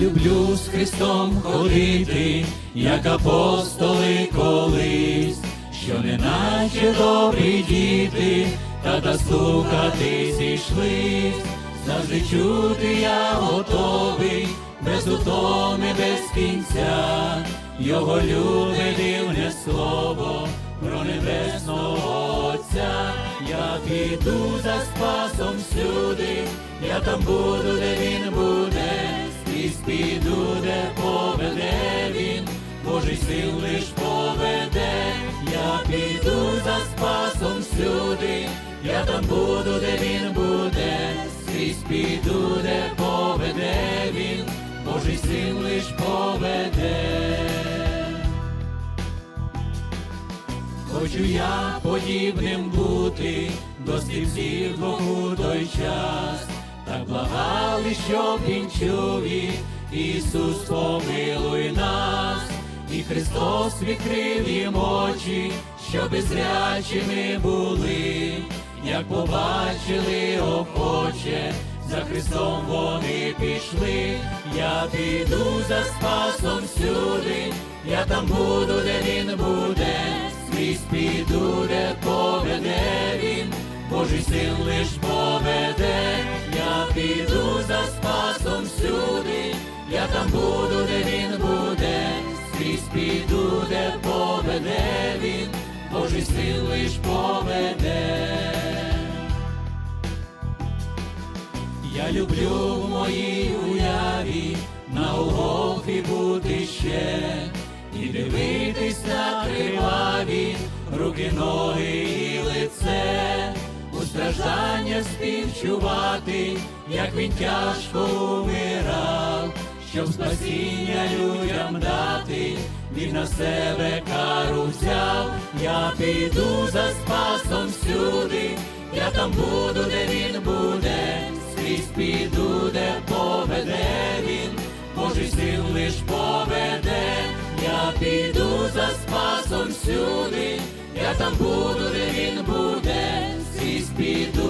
люблю з Христом ходити, як апостоли колись, що неначе добрі діти, та та слухати зійшлись, завжди чути я готовий, без утоми, без кінця, його любе дивне слово про небесного Отця. Я піду за спасом всюди, я там буду, де він буде, піду, де поведе він, Божий сил лиш поведе, я піду за спасом всюди, я там буду, де він буде, скрізь піду, де поведе він, Божий сил лиш поведе. Хочу я подібним бути до слівців двох у той час, так благали, щоб він чув їх, Ісус помилуй нас, і Христос відкрив їм очі, щоби зрячими були, як побачили охоче, за Христом вони пішли, я піду за спасом всюди, я там буду, де він буде, скрізь піду, де поведе він, Божий сил лиш поведе, я піду я там буду, де він буде, скрізь піду, де поведе він, Божий сил лиш поведе. Я люблю в моїй уяві на Голгофі бути ще і дивитись на криваві руки, ноги і лице, у страждання співчувати, як він тяжко умирав, щоб спасіння людям дати, він на себе кару взяв, я піду за спасом всюди, я там буду, де він буде, скрізь піду, де поведе він, Божий сил лиш поведе, я піду за спасом всюди, я там буду, де він буде, скрізь піду,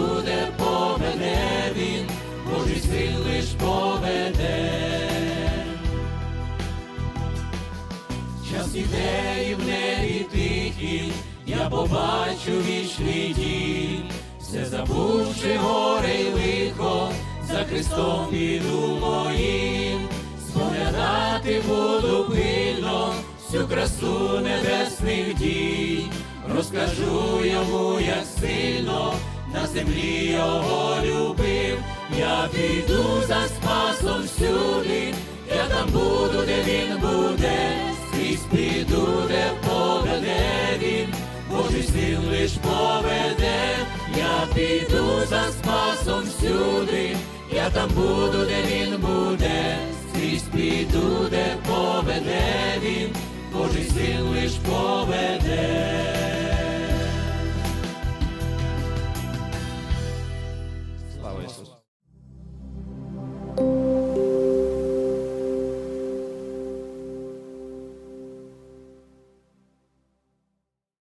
Час іде і в небі тихий, я побачу вічний дім, все забувши горе й лихо, за Христом піду моїм, споглядати буду пильно всю красу небесних дій, розкажу йому, як сильно на землі його любив, я піду за спасом всюди, я там буду, де він буде, піду, де поведе він, Божий сил лиш поведе, я піду за спасом всюди, я там буду, де він буде, скрізь піду, де поведе він, Божий сил лиш поведе.